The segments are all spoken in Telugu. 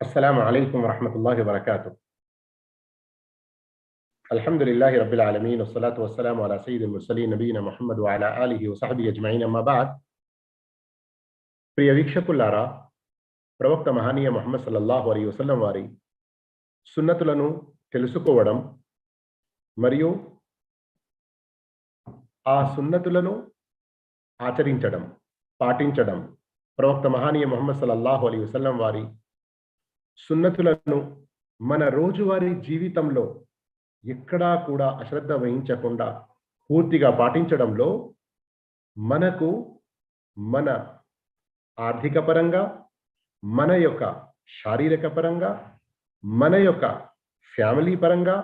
السلام عليكم ورحمة الله وبركاته الحمد لله رب العالمين والصلاة والسلام على سيد المرسلين نبينا محمد وعلى آله وصحبه أجمعين أما بعد ప్రియ వీక్షకులారా ప్రవక్త మహనీయ ముహమ్మద్ సల్లల్లాహు అలీ వసల్లం వారి సున్నతులను తెలుసుకోవడం మరియు ఆ సున్నతులను ఆచరించడం పాటించడం ప్రవక్త మహనీయ ముహమ్మద్ సల్లల్లాహు అలీ వసల్లం వారి సున్నతులను మన రోజువారీ జీవితంలో ఎక్కడా కూడా అశ్రద్ధ వహించకుండా పూర్తిగా పాటించడంలో మనకు మన ఆర్థిక పరంగా మన యొక్క శారీరక పరంగా మన యొక్క ఫ్యామిలీ పరంగా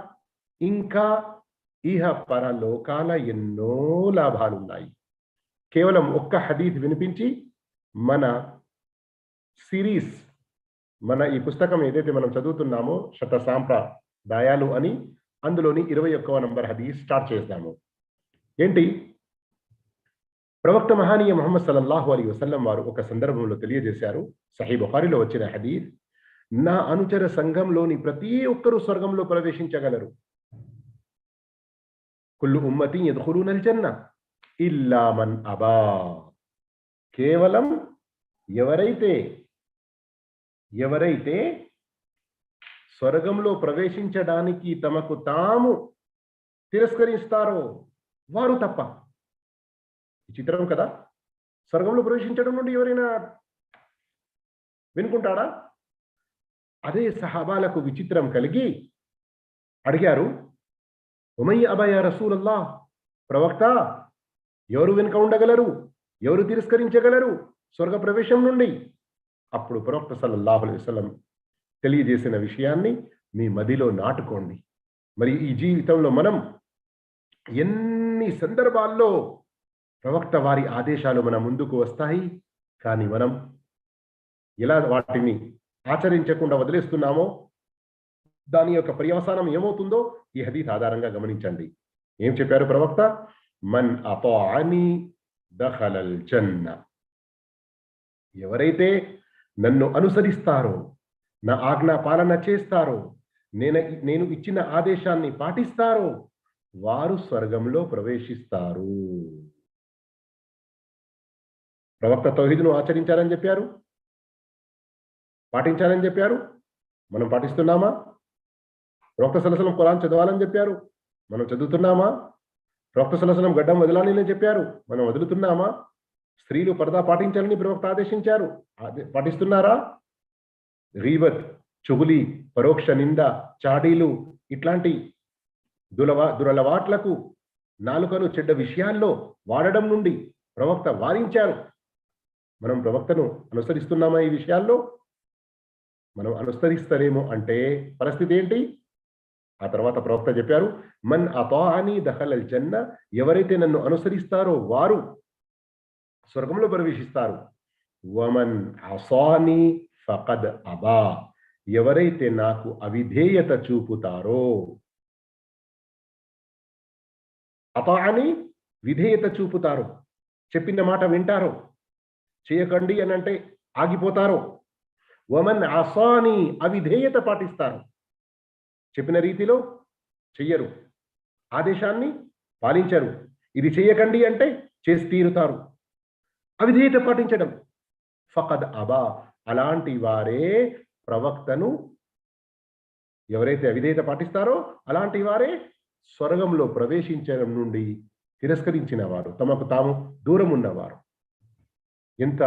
ఇంకా ఇహ పరలోకాల ఎన్నో లాభాలు ఉన్నాయి కేవలం ఒక్క హదీద్ వినిపించి మన సిరీస్ మన ఈ పుస్తకం ఏదైతే మనం చదువుతున్నామో శత సాంప్రదాయాలు అని అందులోని ఇరవై ఒక్కవ నంబర్ హదీస్ స్టార్ట్ చేస్తాము. ఏంటి? ప్రవక్త మహానీయ మొహమ్మద్ సల్లల్లాహు అలీ వసల్లం వారు ఒక సందర్భంలో తెలియజేశారు. సహీ బుఖారిలో వచ్చిన హదీర్ నా అనుచర సంఘంలోని ప్రతి ఒక్కరూ స్వర్గంలో ప్రవేశించగలరు. కుల్లు ఉమ్మతి ఎదుహురునల్ జన్న ఇల్లా మన్ అబా. కేవలం ఎవరైతే ఎవరైతే స్వర్గంలో ప్రవేశించడానికి తమకు తాము తిరస్కరిస్తారో వారు తప్ప. చిత్రం కదా? స్వర్గంలో ప్రవేశించడం నుండి ఎవరైనా వినుకుంటాడా? అదే సహాబాలకు విచిత్రం కలిగి అడిగారు ఉమయ్య అభయ రసూలల్లా ప్రవక్త ఎవరు వెనుక ఉండగలరు? ఎవరు తిరస్కరించగలరు స్వర్గ ప్రవేశం నుండి? అప్పుడు ప్రవక్త సల్లల్లాహు అలైహి తెలియజేసిన విషయాన్ని మీ మదిలో నాటుకోండి. మరి ఈ జీవితంలో మనం ఎన్ని సందర్భాల్లో ప్రవక్త వారి ఆదేశాలు మన ముందుకు వస్తాయి కానీ మనం ఎలా వాటిని ఆచరించకుండా వదిలేస్తున్నామో దాని యొక్క పర్యవసానం ఏమవుతుందో ఈ హదీత్ ఆధారంగా గమనించండి. ఏం చెప్పారు ప్రవక్త? మన్ అపాని దహలల్ జన్న. ఎవరైతే నన్ను అనుసరిస్తారో? నా ఆజ్ఞా పాలన చేస్తారో? నేను నేను ఇచ్చిన ఆదేశాన్ని పాటిస్తారో? వారు స్వర్గంలో ప్రవేశిస్తారు. ప్రవక్త తౌహీదును ఆచరించాలని చెప్పారు? పాటించాలని చెప్పారు? మనం పాటిస్తున్నామా? ప్రవక్త సలసలం కులాన్ని చదవాలని చెప్పారు? మనం చదువుతున్నామా? ప్రవక్త సలసలం గడ్డం వదలాలని చెప్పారు? మనం వదులుతున్నామా? స్త్రీలు పరదా పాటించాలని ప్రవక్త ఆదేశించారు. పాటిస్తున్నారా? రీవత్ చుగులి పరోక్ష నింద చాడీలు ఇట్లాంటి దులవా దురలవాట్లకు నాలుకను చెడ్డ విషయాల్లో వాడడం నుండి ప్రవక్త వారించారు. మనం ప్రవక్తను అనుసరిస్తున్నామా ఈ విషయాల్లో? మనం అనుసరిస్తారేమో అంటే పరిస్థితి ఏంటి? ఆ తర్వాత ప్రవక్త చెప్పారు మన్ అపాని దహలల్ జన్న ఎవరైతే నన్ను అనుసరిస్తారో వారు స్వర్గంలో ప్రవేశిస్తారు. వమన్ అసాని ఫకద్ అబా. ఎవరైతే నాకు అవిధేయత చూపుతారో అపాని విధేయత చూపుతారో. చెప్పిన మాట వింటారో. చేయకండి అని అంటే ఆగిపోతారో. వమన్ అసాని అవిధేయత పాటిస్తారు. చెప్పిన రీతిలో చెయ్యరు. ఆదేశాన్ని పాలించరు. ఇది చేయకండి అంటే చేసి తీరుతారు. అవిధేయత పాటించడం. ఫకద్ అబా అలాంటి వారే ప్రవక్తను ఎవరైతే అవిధేయత పాటిస్తారో అలాంటి వారే స్వర్గంలో ప్రవేశించడం నుండి తిరస్కరించిన వారు. తమకు తాము దూరం ఉన్నవారు. ఎంత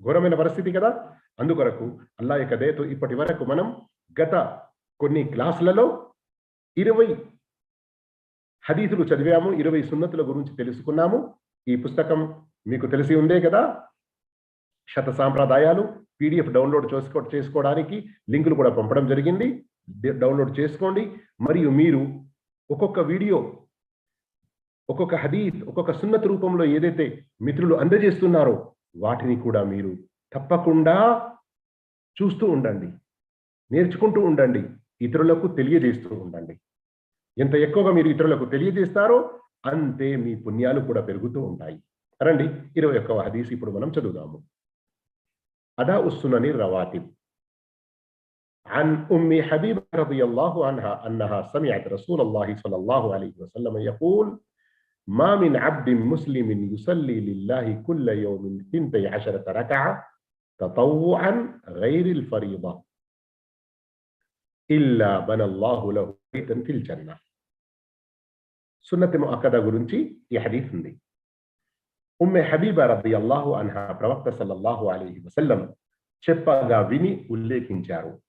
ఘోరమైన పరిస్థితి కదా! అందుకొరకు అల్లా యొక్క దయతో ఇప్పటి వరకు మనం గత కొన్ని క్లాసులలో ఇరవై హదీసులు చదివాము ఇరవై సున్నతుల గురించి తెలుసుకున్నాము. ఈ పుస్తకం మీకు తెలిసి ఉందే కదా? శత సాంప్రదాయాలు పీడిఎఫ్ డౌన్లోడ్ చేసుకో చేసుకోవడానికి లింకులు కూడా పంపడం జరిగింది. డౌన్లోడ్ చేసుకోండి. మరియు మీరు ఒక్కొక్క వీడియో ఒక్కొక్క హదీత్ ఒక్కొక్క సున్నత రూపంలో ఏదైతే మిత్రులు అందజేస్తున్నారో వాటిని కూడా మీరు తప్పకుండా చూస్తూ ఉండండి. నేర్చుకుంటూ ఉండండి. ఇతరులకు తెలియజేస్తూ ఉండండి. ఎంత ఎక్కువగా మీరు ఇతరులకు తెలియజేస్తారో అంతే మీ పుణ్యాలు కూడా పెరుగుతూ ఉంటాయి రండి ఇరవై ఒక్కవ హదీస్ ఇప్పుడు మనం చదువుదాము అదా ఉస్సునని రవాతిబ్ عن أم حبيبة رضي الله عنها أنها سمعت رسول الله صلى الله عليه وسلم يقول ما من عبد مسلم يصلي لله كل يوم ثنتي عشرة ركعة تطوعا غير الفريضة إلا بنى الله له بيتا في الجنة సున్నతి ముఅక్కద గురించి ఈ హదీఫ్ ఉంది. ఉమ్మె హబీబా రబి అల్లాహు అన్హా ప్రవక్త సల్లల్లాహు అలీహి వసల్లం చెప్పగా విని ఉల్లేఖించారు.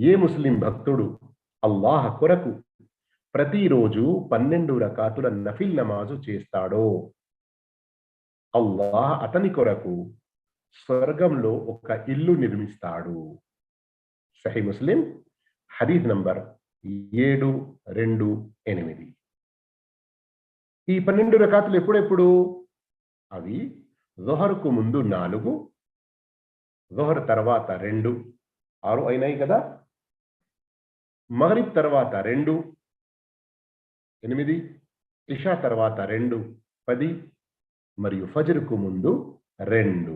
ఏ ముస్లిం భక్తుడు అల్లాహ కొరకు ప్రతిరోజు పన్నెండు రకాతుల నఫిల్ నమాజు చేస్తాడో? అల్లాహ్ అతని కొరకు స్వర్గంలో ఒక ఇల్లు నిర్మిస్తాడు. సహీ ముస్లిం హదీద్ నంబర్ ఏడు రెండు ఎనిమిది. ఈ పన్నెండు రకాతులు ఎప్పుడెప్పుడు? అవి జొహర్కు ముందు నాలుగు జొహర్ తర్వాత రెండు ఆరు అయినాయి కదా? మగరిబ్ తర్వాత రెండు ఎనిమిది ఇషా తర్వాత రెండు పది మరియు ఫజర్కు ముందు రెండు.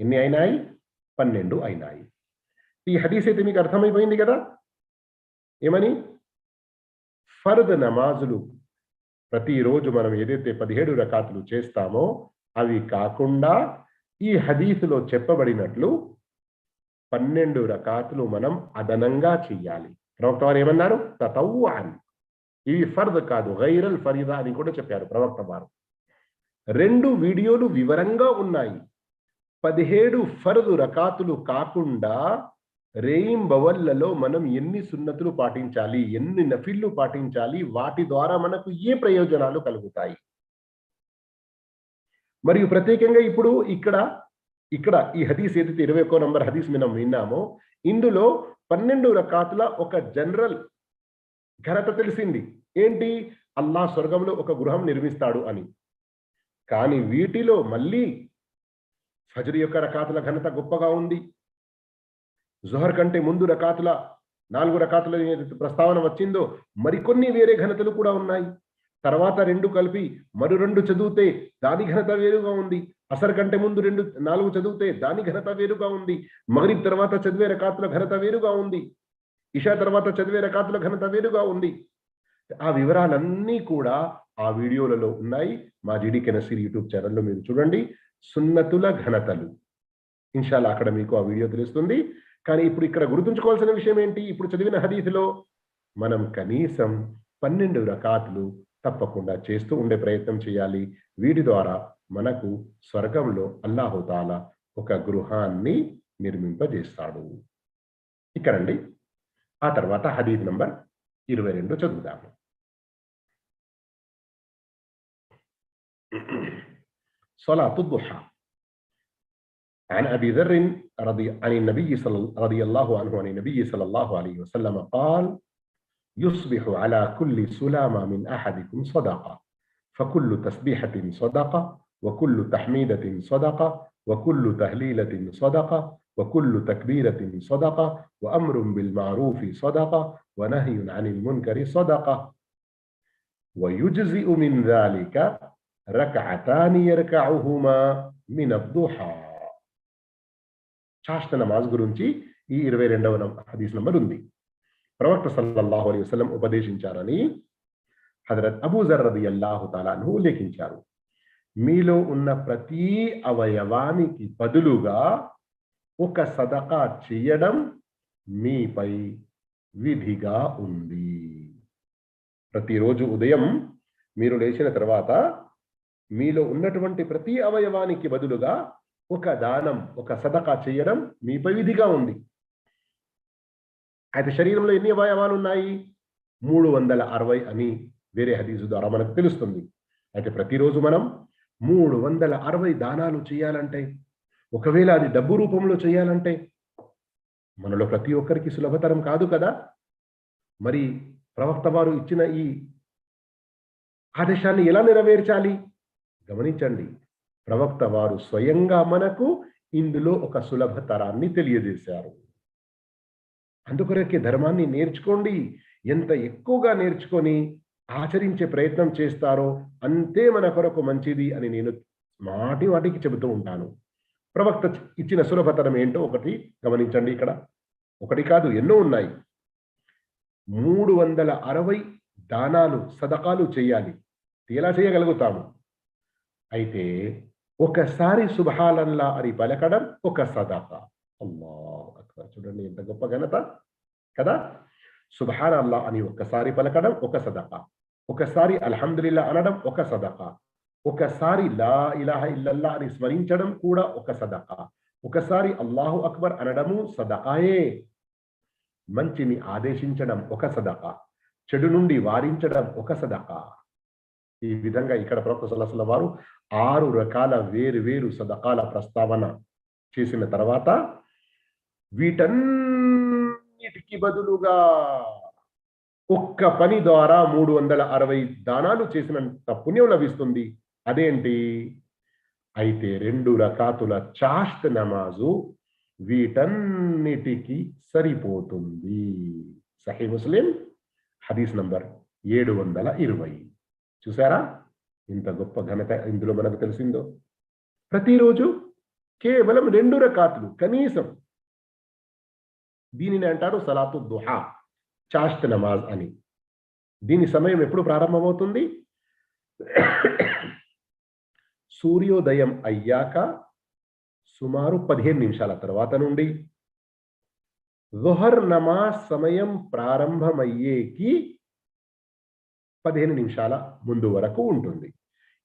ఎన్ని అయినాయి? పన్నెండు అయినాయి. ఈ హదీస్ అయితే మీకు అర్థమైపోయింది కదా? ఏమని? ఫర్ద్ నమాజులు ప్రతిరోజు మనం ఏదైతే పదిహేడు రకాతులు చేస్తామో అవి కాకుండా ఈ హదీసులో చెప్పబడినట్లు పన్నెండు రకాతులు మనం అదనంగా చెయ్యాలి. ప్రవక్త వారు ఏమన్నారు? తతవ్వు అని ఇవి ఫర్ద్ కాదు గైరల్ ఫరీదా అని కూడా చెప్పారు ప్రవక్త వారు. రెండు వీడియోలు వివరంగా ఉన్నాయి. పదిహేడు ఫర్దు రకాతులు కాకుండా రేయింబవల్లలో మనం ఎన్ని సున్నతులు పాటించాలి ఎన్ని నఫిల్లు పాటించాలి వాటి ద్వారా మనకు ఏ ప్రయోజనాలు కలుగుతాయి? మరియు ప్రత్యేకంగా ఇప్పుడు ఇక్కడ ఇక్కడ ఈ హదీస్ ఏదైతే ఇరవై ఒక్కో నంబర్ హదీస్ మనం విన్నామో ఇందులో పన్నెండు రకాతుల ఒక జనరల్ ఘనత తెలిసింది. ఏంటి? అల్లా స్వర్గంలో ఒక గృహం నిర్మిస్తాడు అని. కానీ వీటిలో మళ్ళీ ఫజర్ యొక్క రకాతుల ఘనత గొప్పగా ఉంది. జుహర్ కంటే ముందు రకాతుల నాలుగు రకాతుల ప్రస్తావన వచ్చిందో మరికొన్ని వేరే ఘనతలు కూడా ఉన్నాయి. తర్వాత రెండు కలిపి మరో రెండు చదివితే దాని ఘనత వేరుగా ఉంది. అసర్ కంటే ముందు రెండు నాలుగు చదివితే దాని ఘనత వేరుగా ఉంది. మగరిబ్ తర్వాత చదివే రకాతుల ఘనత వేరుగా ఉంది. ఇషా తర్వాత చదివే రకాతుల ఘనత వేరుగా ఉంది. ఆ వివరాలన్నీ కూడా ఆ వీడియోలలో ఉన్నాయి. మా జీడీ నసీర్ యూట్యూబ్ ఛానల్లో మీరు చూడండి. సున్నతుల ఘనతలు. ఇన్షాల్లా అక్కడ మీకు ఆ వీడియో తెలుస్తుంది. కానీ ఇప్పుడు ఇక్కడ గుర్తుంచుకోవాల్సిన విషయం ఏంటి ఇప్పుడు చదివిన హదీసులో మనం కనీసం పన్నెండు రకాతులు తప్పకుండా చేస్తూ ఉండే ప్రయత్నం చేయాలి వీటి ద్వారా మనకు స్వర్గంలో అల్లాహుతాల ఒక గృహాన్ని నిర్మింపజేస్తాడు ఇక్కడండి ఆ తర్వాత హదీద్ నంబర్ ఇరవై రెండు చదువుదాము صلاة الضحى عن أبي ذر رضي عن النبي صلى رضي الله عنه عن النبي صلى الله عليه وسلم قال يصبح على كل سلامة من أحدكم صدقة فكل تسبيحة صدقة وكل تحميدة صدقة وكل تهليلة صدقة وكل تكبيرة صدقة وأمر بالمعروف صدقة ونهي عن المنكر صدقة. ويجزئ من ذلك ركعتان يركعهما من الضحى. చాష్ట నమాజ్ గురించి ఈ ఇరవై రెండవ హదీస్ నంబర్ ఉంది. ప్రవక్త సల్లల్లాహు అలైహి వసలం ఉపదేశించారని హజరత్ అబూజర్ రది అల్లాహు తాలాను ఉల్లేఖించారు. మీలో ఉన్న ప్రతి అవయవానికి బదులుగా ఒక సదకా చేయడం మీపై విధిగా ఉంది. ప్రతిరోజు ఉదయం మీరు లేచిన తర్వాత మీలో ఉన్నటువంటి ప్రతి అవయవానికి బదులుగా ఒక దానం ఒక సదకా చేయడం మీపై విధిగా ఉంది. అయితే శరీరంలో ఎన్ని అవయవాలు ఉన్నాయి? మూడు వందల అరవై అని వేరే హదీసు ద్వారా మనకు తెలుస్తుంది. అయితే ప్రతిరోజు మనం మూడు వందల అరవై దానాలు చేయాలంటే ఒకవేళ అది డబ్బు రూపంలో చేయాలంటే మనలో ప్రతి ఒక్కరికి సులభతరం కాదు కదా? మరి ప్రవక్త వారు ఇచ్చిన ఈ ఆదేశాన్ని ఎలా నెరవేర్చాలి? గమనించండి. ప్రవక్త వారు స్వయంగా మనకు ఇందులో ఒక సులభతరాన్ని తెలియజేశారు. అందుకొరకే ధర్మాన్ని నేర్చుకోండి. ఎంత ఎక్కువగా నేర్చుకొని ఆచరించే ప్రయత్నం చేస్తారో అంతే మన కొరకు మంచిది అని నేను మాటి వాటికి చెబుతూ ఉంటాను. ప్రవక్త ఇచ్చిన సులభతరం ఏంటో ఒకటి గమనించండి ఇక్కడ. ఒకటి కాదు ఎన్నో ఉన్నాయి. మూడు వందల అరవై దానాలు సదకాలు చేయాలి. ఎలా చేయగలుగుతాము? అయితే ఒకసారి సుభాలల్లా అని పలకడం ఒక సదక. అల్లా అక్బర్. చూడండి ఎంత గొప్ప ఘనత. కదా? సుభాన్ అల్లా అని ఒక్కసారి పలకడం ఒక సదక. ఒకసారి అల్హమ్దుల్లా అనడం ఒక సదక. ఒకసారి లా ఇలాహ ఇల్లల్లా అని స్మరించడం కూడా ఒక సదక. ఒకసారి అల్లాహు అక్బర్ అనడము సదకాయే. మంచిని ఆదేశించడం ఒక సదక. చెడు నుండి వారించడం ఒక సదక. ఈ విధంగా ఇక్కడ ప్రవక్త సల్లల్లాహు వారు ఆరు రకాల వేరు వేరు సదకాల ప్రస్తావన చేసిన తర్వాత వీటన్నిటికి బదులుగా ఒక్క పని ద్వారా మూడు వందల అరవై దానాలు చేసినంత పుణ్యం లభిస్తుంది. అదేంటి అయితే రెండు రకాతుల చాష్ట్ నమాజు వీటన్నిటికి సరిపోతుంది. సహీ ముస్లిం హదీస్ నంబర్ ఏడు వందల ఇరవై. చూసారా? ఇంత గొప్ప ఘనత ఇందులో మనకు తెలిసిందో? ప్రతిరోజు కేవలం రెండు రకాతులు కనీసం. దీనిని అంటారు సలాతు దుహా చాష్ట్ నమాజ్ అని. దీని సమయం ఎప్పుడు ప్రారంభమవుతుంది? సూర్యోదయం అయ్యాక సుమారు పదిహేను నిమిషాల తర్వాత నుండి. జొహర్ నమాజ్ సమయం ప్రారంభమయ్యేకి పదిహేను నిమిషాల ముందు వరకు ఉంటుంది.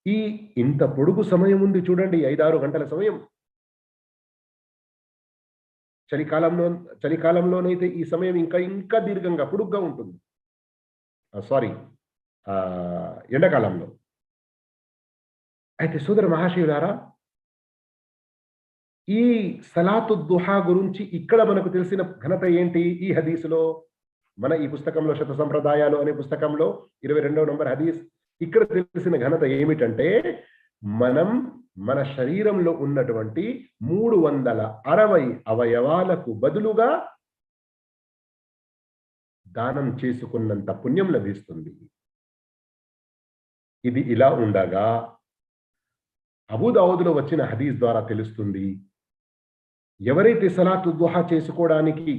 ఈ ఇంత పొడుగు సమయం ఉంది చూడండి ఐదారు గంటల సమయం. చలికాలంలో చలికాలంలోనైతే ఈ సమయం ఇంకా ఇంకా దీర్ఘంగా పొడుగ్గా ఉంటుంది. సారీ ఎండాకాలంలో. అయితే సోదర మహాశివులారా ఈ సలాతు దుహా గురించి ఇక్కడ మనకు తెలిసిన ఘనత ఏంటి? ఈ హదీసులో మన ఈ పుస్తకంలో శత సంప్రదాయాలు అనే పుస్తకంలో ఇరవై రెండవ నంబర్ హదీస్ ఇక్కడ తెలిసిన ఘనత ఏమిటంటే మనం మన శరీరంలో ఉన్నటువంటి మూడు వందల అరవై అవయవాలకు బదులుగా దానం చేసుకున్నంత పుణ్యం లభిస్తుంది. ఇది ఇలా ఉండగా అబుదావుదులో వచ్చిన హదీస్ ద్వారా తెలుస్తుంది. ఎవరైతే సలాతు దుహా చేసుకోవడానికి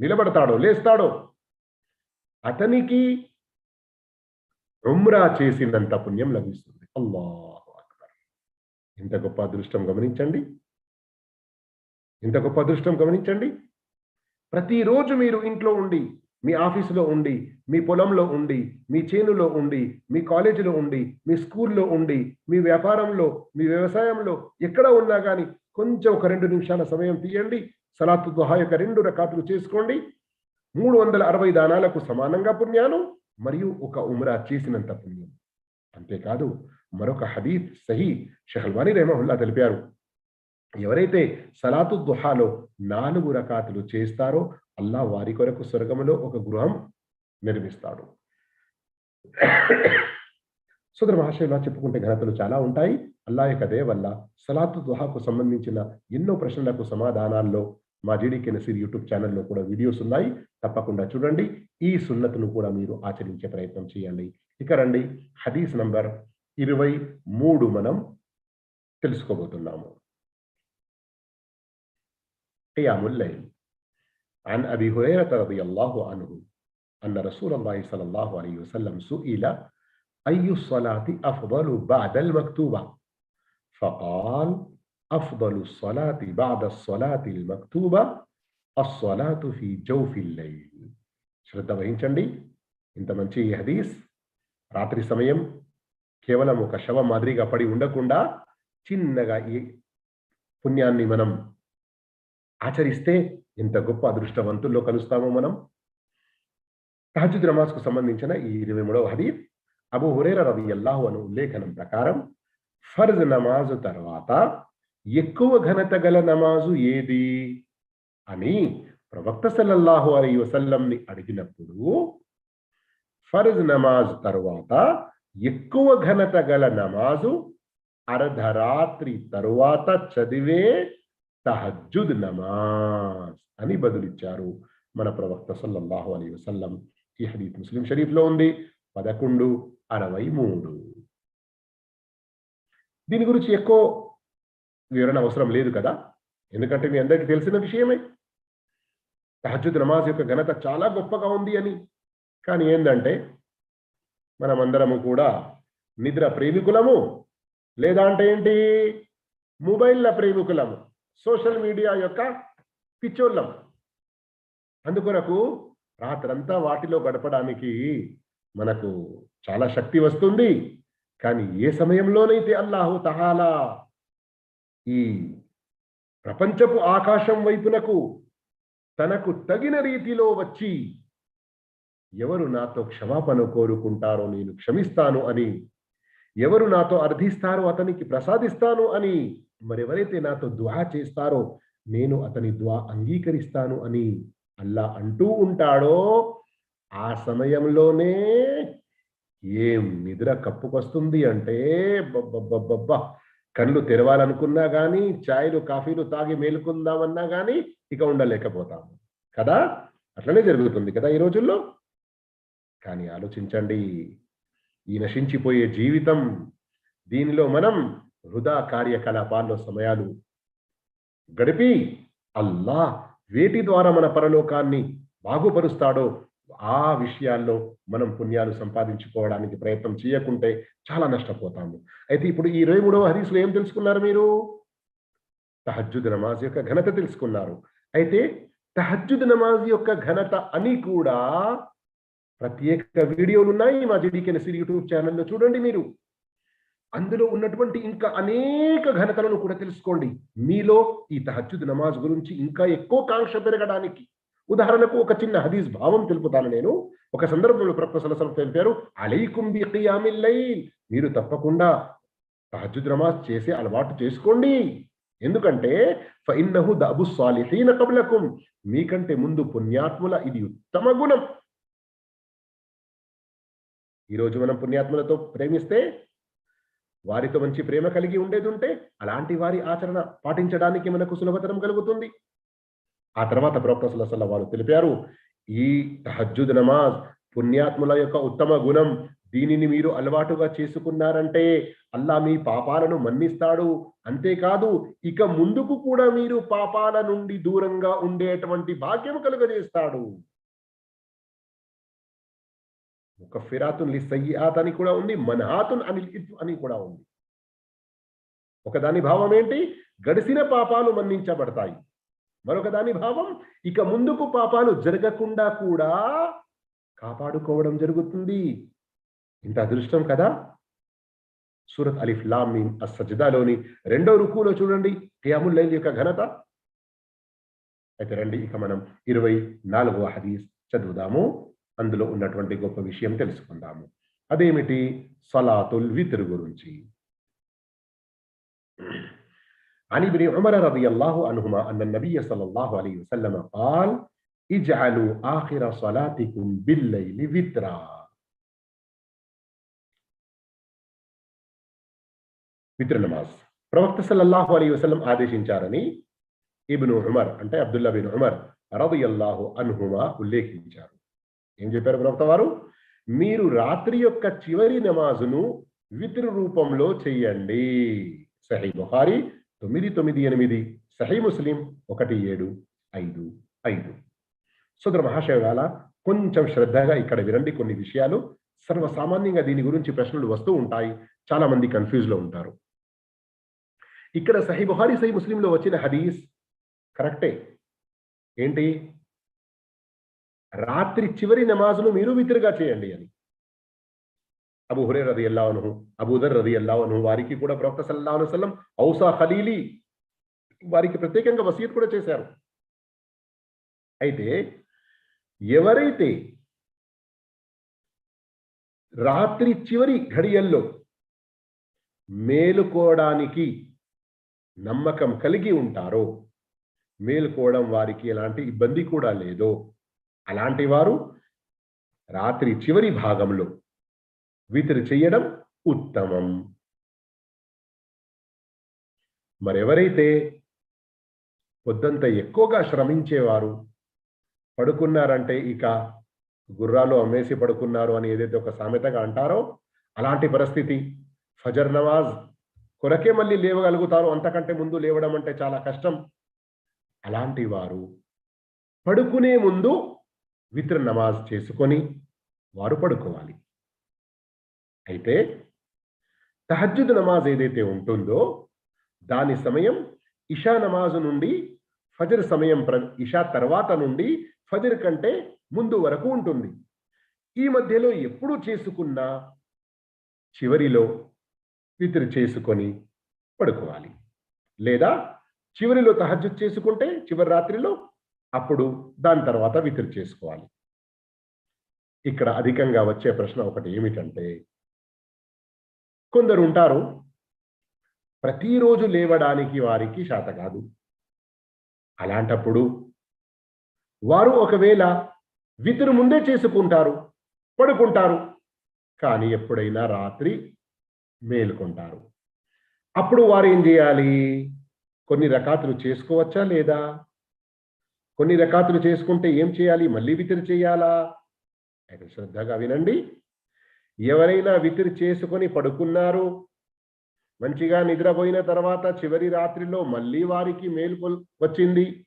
నిలబడతాడో లేస్తాడో. అతనికి ఉమ్రా చేసినంత పుణ్యం లభిస్తుంది. అల్లాహు అక్బర్. ఇంత గొప్ప అదృష్టం గమనించండి. ఇంత గొప్ప అదృష్టం గమనించండి. ప్రతిరోజు మీరు ఇంట్లో ఉండి మీ ఆఫీసులో ఉండి మీ పొలంలో ఉండి మీ చేనులో ఉండి మీ కాలేజీలో ఉండి మీ స్కూల్లో ఉండి మీ వ్యాపారంలో మీ వ్యవసాయంలో ఎక్కడ ఉన్నా కానీ కొంచెం ఒక రెండు నిమిషాల సమయం తీయండి. సలాతు దుహా యొక్క రెండు రకాతులు చేసుకోండి. మూడు వందల అరవై దానాలకు సమానంగా పుణ్యాలు మరియు ఒక ఉమ్రా చేసినంత పుణ్యం. అంతేకాదు మరొక హదీత్ సహీ షహల్వాని రేమహుల్లా తెలిపారు. ఎవరైతే సలాతు దుహాలో నాలుగు రకాతులు చేస్తారో అల్లా వారి కొరకు స్వర్గములో ఒక గృహం నిర్మిస్తాడు. సుదర మహాశయులా చెప్పుకుంటే ఘనతలు చాలా ఉంటాయి. అల్లా యొక్క దయ వల్ల సలాతు దుహాకు సంబంధించిన ఎన్నో ప్రశ్నలకు సమాధానాల్లో మా జీడీకే నసీర్ యూట్యూబ్ ఛానల్లో కూడా వీడియోస్ ఉన్నాయి తప్పకుండా చూడండి ఈ సున్నతును కూడా మీరు ఆచరించే ప్రయత్నం చేయండి ఇక రండి హదీస్ నంబర్ ఇరవై మూడు మనం తెలుసుకోబోతున్నాము قيام الليل عن أبي هريرة رضي الله عنه أن رسول الله صلى الله عليه وسلم سئل أي الصلاة أفضل بعد المكتوبة فقال أفضل الصلاة بعد الصلاة المكتوبة الصلاة في جوف الليل శ్రద్ధ వహించండి ఇంత మంచి హదీస్ రాత్రి సమయం కేవలం ఒక శవం మాదిరిగా పడి ఉండకుండా చిన్నగా ఈ పుణ్యాన్ని మనం ఆచరిస్తే ఎంత గొప్ప అదృష్టవంతుల్లో కలుస్తామో మనం తహజుద్ నమాజ్కు సంబంధించిన ఈ ఇరవై మూడవ హదీఫ్ అబు హురేర రవి అల్లాహు అను ఉల్లేఖనం ప్రకారం ఫర్జ్ నమాజు తర్వాత ఎక్కువ ఘనత గల నమాజు ఏది? అని ప్రవక్త సల్లల్లాహు అలీ వసల్లంని అడిగినప్పుడు ఫర్జ్ నమాజ్ తరువాత ఎక్కువ ఘనత గల నమాజు అర్ధరాత్రి తరువాత చదివే తహజుద్ నమాజ్ అని బదులిచ్చారు మన ప్రవక్త సల్లల్లాహు అలీ వసల్లం. ఈ హదీత్ ముస్లిం షరీఫ్లో ఉంది. పదకొండు అరవై మూడు. దీని గురించి ఎక్కువ వివరణ అవసరం లేదు కదా? ఎందుకంటే మీ అందరికీ తెలిసిన విషయమే. తహజుద్ నమాజ్ యొక్క ఘనత చాలా గొప్పగా ఉంది అని. కానీ ఏంటంటే మనమందరము కూడా నిద్ర ప్రేమికులము. లేదా అంటే ఏంటి? మొబైల్ల ప్రేమికులము. సోషల్ మీడియా యొక్క పిచ్చోళ్ళం అందుకొరకు రాత్రంతా వాటిలో గడపడానికి మనకు చాలా శక్తి వస్తుంది. కానీ ఏ సమయంలోనైతే అల్లాహు తహాలా ఈ ప్రపంచపు ఆకాశం వైపునకు తనకు తగిన రీతిలో వచ్చి ఎవరు నాతో క్షమాపణ కోరుకుంటారో నేను క్షమిస్తాను అని ఎవరు నాతో అర్థిస్తారో అతనికి ప్రసాదిస్తాను అని మరెవరైతే నాతో దుఆ చేస్తారో నేను అతని దుఆ అంగీకరిస్తాను అని అల్లా అంటూ ఉంటాడో ఆ సమయంలోనే ఏం నిద్ర కప్పుకొస్తుంది అంటే బబ్బబ్బబ్బబ్బా కళ్ళు తెరవాలనుకున్నా కానీ ఛాయ్లు కాఫీలు తాగి మేలుకుందామన్నా కానీ ఇక ఉండలేకపోతాము. కదా? అట్లనే జరుగుతుంది కదా ఈ రోజుల్లో? కానీ ఆలోచించండి. ఈ నశించిపోయే జీవితం దీనిలో మనం వృధా కార్యకలాపాల్లో సమయాలు గడిపి అల్లా వేటి ద్వారా మన పరలోకాన్ని బాగుపరుస్తాడో ఆ విషయాల్లో మనం పుణ్యాలు సంపాదించుకోవడానికి ప్రయత్నం చేయకుంటే చాలా నష్టపోతాము. అయితే ఇప్పుడు ఈ ఇరవై మూడవ హరీసులు ఏం తెలుసుకున్నారు మీరు? తహజ్జుద్ నమాజ్ యొక్క ఘనత తెలుసుకున్నారు. అయితే తహజ్జుద్ నమాజ్ యొక్క ఘనత అని కూడా ప్రత్యేక వీడియోలు ఉన్నాయి మా జడికి సిరి యూట్యూబ్ ఛానల్లో చూడండి మీరు. అందులో ఉన్నటువంటి ఇంకా అనేక ఘనతలను కూడా తెలుసుకోండి. మీలో ఈ తహజ్జుద్ నమాజ్ గురించి ఇంకా ఎక్కువ కాంక్ష పెరగడానికి ఉదాహరణకు ఒక చిన్న హదీస్ భావం తెలుపుతాను నేను. ఒక సందర్భంలో ప్రొఫెసర్ సలసలం తెలిపారు అలైకుం బి ఖియామిల్ లైల్. మీరు తప్పకుండా తహజుద్ నమాజ్ చేసే అలవాటు చేసుకోండి. ఎందుకంటే ఫైన్నహు దబు సాలిహీన కబులకుం మీకంటే ముందు పుణ్యాత్ముల ఇది ఉత్తమ గుణం. ఈరోజు మనం పుణ్యాత్ములతో ప్రేమిస్తే వారితో మంచి ప్రేమ కలిగి ఉండేది ఉంటే అలాంటి వారి ఆచరణ పాటించడానికి మనకు సులభతరం కలుగుతుంది. ఆ తర్వాత ప్రవక్త సల్లల్లాహు వారు తెలిపారు ఈ తహజ్జుద్ నమాజ్ పుణ్యాత్ముల యొక్క ఉత్తమ గుణం దీనిని మీరు అలవాటుగా చేసుకున్నారంటే అల్లా మీ పాపాలను మన్నిస్తాడు. అంతేకాదు ఇక ముందుకు కూడా మీరు పాపాల నుండి దూరంగా ఉండేటువంటి భాగ్యం కలుగజేస్తాడు. ఒక ఫిరాతున్ లి సయ్యాత్ అని కూడా ఉంది మన్హాతున్ అనిల్ ఇత్ అని కూడా ఉంది. ఒక దాని భావం ఏంటి గడిసిన పాపాలు మన్నించబడతాయి. మరొక దాని భావం ఇక ముందుకు పాపాలు జరగకుండా కూడా కాపాడుకోవడం జరుగుతుంది. ఇంత అదృష్టం కదా? సూరత్ అలిఫ్ లామీన్ మీమ్ రెండో రుకులో చూడండి కియాముల్ లైల్ యొక్క ఘనత. అయితే రండి ఇక మనం ఇరవై నాలుగవ హదీస్ చదువుదాము. అందులో ఉన్నటువంటి గొప్ప విషయం తెలుసుకుందాము. అదేమిటి? సలాతుల్ విత్ర్ గురించి. عن ابن عمر رضي الله عنهما أن النبي صلى الله عليه وسلم قال اجعلوا آخر صلاتكم بالليل وترا విత్ర నమాజ్ ప్రవక్త సల్లల్లాహు అలీ వసల్లం ఆదేశించారని ఇబ్ను ఉమర్ అంటే అబ్దుల్లా బిన్ ఉమర్ రదియల్లాహు అన్హుమా ఉల్లేఖించారు ఏం చెప్పారు ప్రవక్త వారు మీరు రాత్రి యొక్క చివరి నమాజును విత్రు రూపంలో చెయ్యండి సహీ బుహారి తొమ్మిది తొమ్మిది ఎనిమిది సహీ ముస్లిం ఒకటి ఏడు ఐదు ఐదు. సోదర మహాశయవాల కొంచెం శ్రద్ధగా ఇక్కడ వినండి కొన్ని విషయాలు. సర్వసామాన్యంగా దీని గురించి ప్రశ్నలు వస్తూ ఉంటాయి. చాలా మంది కన్ఫ్యూజ్లో ఉంటారు. ఇక్కడ సహీ బుహారీ సహీ ముస్లింలో వచ్చిన హదీస్ కరెక్టే. ఏంటి? రాత్రి చివరి నమాజును మీరు వితిరిగా చేయండి అని. అబు హురే రది అల్లాహను అబూదర్ రది అల్లాహను వారికి కూడా ప్రవక్త సల్లాహు వసల్లం ఔసా ఖలీలీ వారికి ప్రత్యేకంగా వసీయత్ కూడా చేశారు. అయితే ఎవరైతే రాత్రి చివరి ఘడియల్లో మేలుకోవడానికి నమ్మకం కలిగి ఉంటారో మేలుకోవడం వారికి ఎలాంటి ఇబ్బంది కూడా లేదో అలాంటి వారు రాత్రి చివరి భాగంలో వితిరి చేయడం ఉత్తమం. మరెవరైతే పొద్దంతా ఎక్కువగా శ్రమించేవారు పడుకున్నారంటే ఇక గుర్రాలు అమ్మేసి పడుకున్నారు అని ఏదైతే ఒక సామెతగా అంటారో అలాంటి పరిస్థితి. ఫజర్ నవాజ్ కొరకే మళ్ళీ లేవగలుగుతారు అంతకంటే ముందు లేవడం అంటే చాలా కష్టం. అలాంటి వారు పడుకునే ముందు విత్ర నమాజ్ చేసుకొని వారు పడుకోవాలి. అయితే తహజ్జుద్ నమాజ్ ఏదైతే ఉంటుందో దాని సమయం ఇషా నమాజు నుండి ఫజర్ సమయం ప్ర ఇషా తర్వాత నుండి ఫజర్ కంటే ముందు వరకు ఉంటుంది. ఈ మధ్యలో ఎప్పుడు చేసుకున్నా చివరిలో విత్రి చేసుకొని పడుకోవాలి. లేదా చివరిలో తహజ్జుద్ చేసుకుంటే చివరి రాత్రిలో అప్పుడు దాని తర్వాత విత్రి చేసుకోవాలి. ఇక్కడ అధికంగా వచ్చే ప్రశ్న ఒకటి ఏమిటంటే కొందరు ఉంటారు ప్రతిరోజు లేవడానికి వారికి శాత కాదు. అలాంటప్పుడు వారు ఒకవేళ వితురు ముందే చేసుకుంటారు పడుకుంటారు కానీ ఎప్పుడైనా రాత్రి మేలుకుంటారు. అప్పుడు వారు ఏం చేయాలి? కొన్ని రకాతులు చేసుకోవచ్చా లేదా? కొన్ని రకాతులు చేసుకుంటే ఏం చేయాలి? మళ్ళీ వితిరి చేయాలా? అయితే శ్రద్ధగా వినండి. ఎవరైనా వితిరి చేసుకొని పడుకున్నారు? మంచిగా నిద్రపోయిన తర్వాత చివరి రాత్రిలో మళ్ళీ వారికి మేలు వచ్చింది.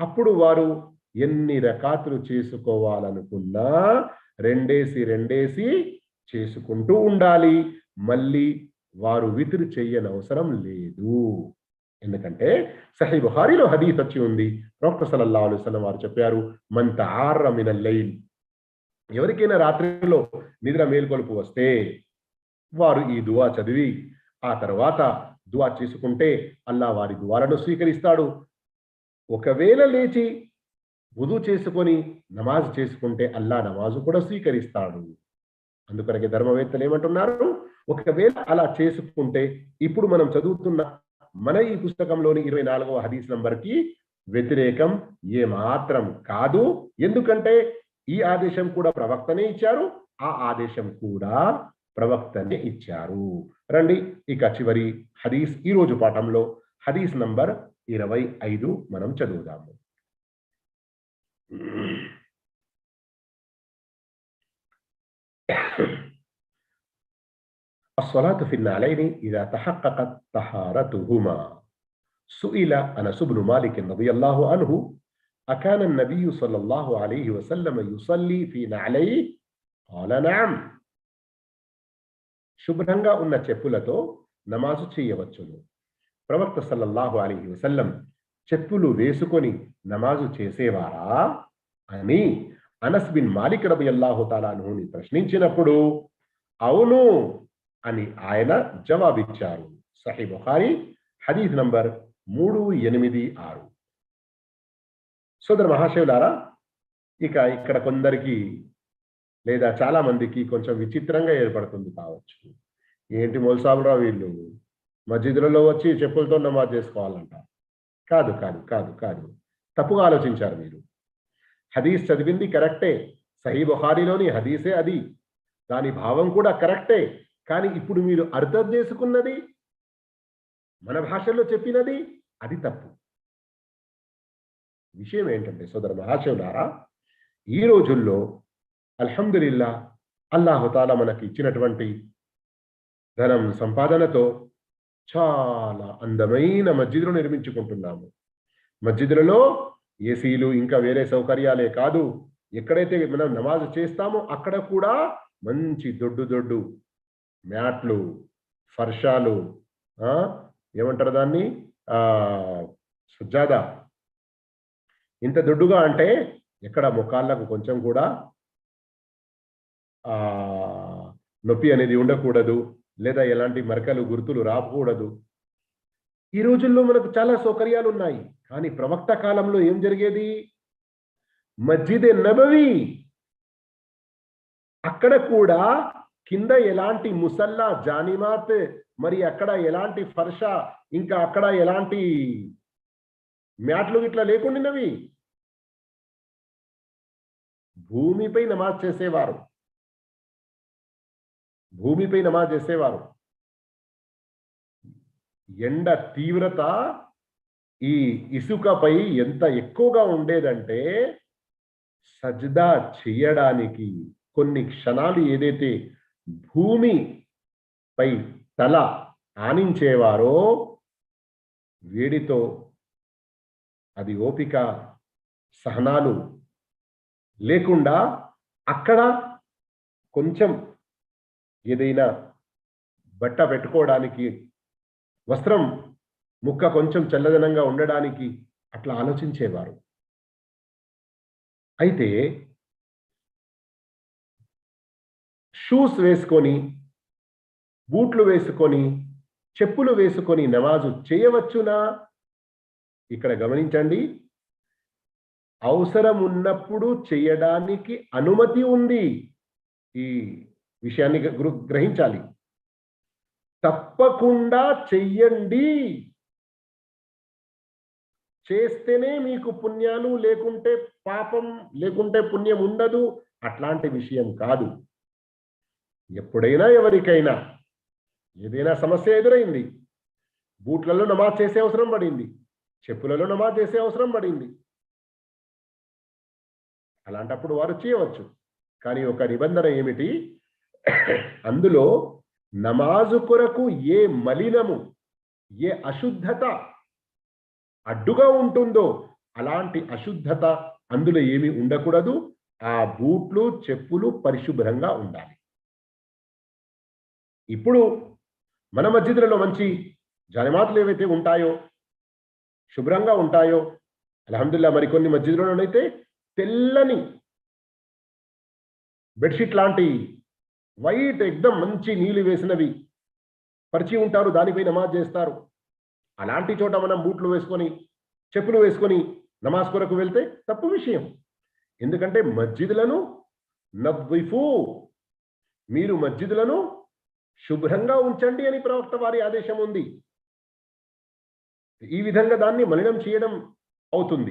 అప్పుడు వారు ఎన్ని రకాతులు చేసుకోవాలనుకున్నా రెండేసి రెండేసి చేసుకుంటూ ఉండాలి. మళ్ళీ వారు వితిరి చెయ్యనవసరం లేదు. ఎందుకంటే సహీ బుహారిలో హదీత్ వచ్చి ఉంది. ప్రొఫెసర్ సల్లల్లాహు అలైహి వారు చెప్పారు మంత ఆర్ర లైన్ ఎవరికైనా రాత్రిలో నిద్ర మేల్కొలుపు వస్తే వారు ఈ దువా చదివి ఆ తర్వాత దువా చేసుకుంటే అల్లా వారి దువాలను స్వీకరిస్తాడు. ఒకవేళ లేచి వుధు చేసుకొని నమాజ్ చేసుకుంటే అల్లా నమాజు కూడా స్వీకరిస్తాడు. అందుకొరకే ధర్మవేత్తలు ఏమంటున్నారు? ఒకవేళ అలా చేసుకుంటే ఇప్పుడు మనం చదువుతున్న మన ఈ పుస్తకంలోని ఇరవై నాలుగవ హదీస్ నంబర్కి వ్యతిరేకం ఏ మాత్రం కాదు. ఎందుకంటే ఈ ఆదేశం కూడా ప్రవక్తనే ఇచ్చారు. ఆ ఆదేశం కూడా ప్రవక్తనే ఇచ్చారు రండి ఇక చివరి హదీస్ ఈ రోజు పాఠంలో హదీస్ నంబర్ ఇరవై ఐదు మనం చదువుదాము الصلاة في النعلين إذا تحققت طهارتهما سئل أنس بن مالك رضي الله عنه أكان النبي صلى الله عليه وسلم يصلي في نعليه అలా నామ్ శుభ్రంగా ఉన్న చెప్పులతో నమాజు చేయవచ్చును. ప్రవక్త సల్లల్లాహు అలీ వసల్లం చెప్పులు వేసుకొని నమాజు చేసేవారా? అని అనస్ బిన్ మాలిక్ రబి అల్లాహు తాలాను ప్రశ్నించినప్పుడు అవును అని ఆయన జవాబిచ్చారు. సహీ బుఖారి హదీఫ్ నంబర్ మూడు ఎనిమిది ఆరు. సోదర మహాశివులారా ఇక ఇక్కడ కొందరికి లేదా చాలా మందికి కొంచెం విచిత్రంగా ఏర్పడుతుంది కావచ్చు. ఏంటి మొలసాబురావు వీళ్ళు? మస్జిదులలో వచ్చి చెప్పులతో నమాజ్ చేసుకోవాలంట. కాదు కాదు కాదు కాదు. తప్పుగా ఆలోచించారు మీరు. హదీస్ చదివింది కరెక్టే. సహీ బుహారీలోని హదీసే అది. దాని భావం కూడా కరెక్టే. కానీ ఇప్పుడు మీరు అర్థం చేసుకున్నది మన భాషలో చెప్పినది అది తప్పు. విషయం ఏంటంటే సోదర మహాశివులారా ఈ రోజుల్లో అల్హమ్దులిల్లా అల్లాహుతాల మనకి ఇచ్చినటువంటి ధనం సంపాదనతో చాలా అందమైన మస్జిద్లు నిర్మించుకుంటున్నాము. మస్జిదులలో ఏసీలు ఇంకా వేరే సౌకర్యాలే కాదు. ఎక్కడైతే మనం నమాజ్ చేస్తామో అక్కడ కూడా మంచి దొడ్డు దొడ్డు మ్యాట్లు ఫర్షాలు ఏమంటారు దాన్ని? సుజాదా ఇంత దొడ్డుగా అంటే ఎక్కడ ముఖాళ్ళకు కొంచెం కూడా నొప్పి అనేది ఉండకూడదు లేదా ఎలాంటి మరకలు గుర్తులు రాకూడదు. ఈ రోజుల్లో మనకు చాలా సౌకర్యాలు ఉన్నాయి. కానీ ప్రవక్త కాలంలో ఏం జరిగేది? మజ్జిదే నబవి. అక్కడ కూడా కింద ఎలాంటి ముసల్లా జానిమాత్ మరి అక్కడ ఎలాంటి ఫర్ష ఇంకా అక్కడ ఎలాంటి మ్యాట్లు ఇట్లా లేకుండినవి? భూమిపై నమాజ్ చేసేవారు. భూమిపై నమాజ్ చేసేవారు. ఎండ తీవ్రత ఈ ఇసుకపై ఎంత ఎక్కువగా ఉండేదంటే సజ్దా చేయడానికి కొన్ని క్షణాలు ఏదైతే భూమి పై తల ఆనించేవారో వేడితో అది ఓపిక సహనాలు లేకుండా అక్కడ కొంచెం ఏదైనా బట్ట పెట్టుకోవడానికి వస్త్రం ముక్క కొంచెం చల్లదనంగా ఉండడానికి అట్లా ఆలోచించేవారు. అయితే షూస్ వేసుకొని బూట్లు వేసుకొని చెప్పులు వేసుకొని నమాజు చేయవచ్చునా? ఇక్కడ గమనించండి అవసరం ఉన్నప్పుడు చేయడానికి అనుమతి ఉంది. ఈ విషయాన్ని గ్రహించాలి. తప్పకుండా చెయ్యండి. చేస్తేనే మీకు పుణ్యాలు లేకుంటే పాపం లేకుంటే పుణ్యం ఉండదు. అట్లాంటి విషయం కాదు. ఎప్పుడైనా ఎవరికైనా ఏదైనా సమస్య ఎదురైంది. బూట్లలో నమాజ్ చేసే అవసరం పడింది. చెప్పులలో నమాజ్ చేసే అవసరం పడింది. అలాంటప్పుడు వారు చేయవచ్చు. కానీ ఒక నిబంధన ఏమిటి? అందులో నమాజు కొరకు ఏ మలినము ఏ అశుద్ధత అడ్డుగా ఉంటుందో అలాంటి అశుద్ధత అందులో ఏమీ ఉండకూడదు. ఆ బూట్లు చెప్పులు పరిశుభ్రంగా ఉండాలి. ఇప్పుడు మన మస్జిద్లలో మంచి జనమాతలు ఏవైతే ఉంటాయో శుభ్రంగా ఉంటాయో అల్హమ్దుల్లా మరికొన్ని మస్జిద్లలోనైతే తెల్లని బెడ్షీట్ లాంటి వైట్ ఎగ్దం మంచి నీళ్ళు వేసినవి. పరిచి ఉంటారు దానిపై నమాజ్ చేస్తారు. అలాంటి చోట మనం బూట్లు వేసుకొని చెప్పులు వేసుకొని నమాజ్ కొరకు వెళ్తే తప్పు విషయం. ఎందుకంటే మస్జిద్లను నవ్విఫు. మీరు మస్జిద్లను శుభ్రంగా ఉంచండి అని ప్రవక్త వారి ఆదేశం ఉంది. ఈ విధంగా దాన్ని మలినం చేయడం అవుతుంది.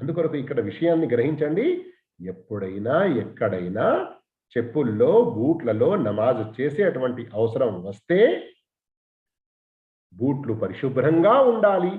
అందుకొరకు ఇక్కడ విషయాన్ని గ్రహించండి. ఎప్పుడైనా ఎక్కడైనా చెప్పుల్లో బూట్లలో నమాజ్ చేసేటువంటి అవసరం వస్తే బూట్లు పరిశుభ్రంగా ఉండాలి.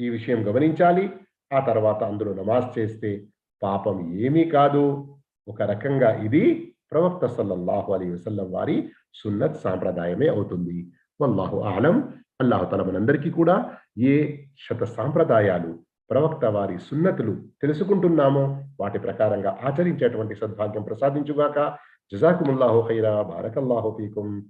ఈ విషయం గమనించాలి. ఆ తర్వాత అందులో నమాజ్ చేస్తే పాపం ఏమీ కాదు. ఒక రకంగా ఇది ప్రవక్త సల్లల్లాహు అలీ వసల్లం వారి సున్నత్ సాంప్రదాయమే అవుతుంది. వల్లాహు ఆలం. అల్లాహు తల మనందరికీ కూడా ఏ శత సాంప్రదాయాలు ప్రవక్త వారి సున్నతులు తెలుసుకుంటున్నామో వాటి ప్రకారంగా ఆచరించేటువంటి సద్భాగ్యం ప్రసాదించుగాక. జజాకుముల్లాహు ఖైరా బారకల్లాహు ఫీకుం.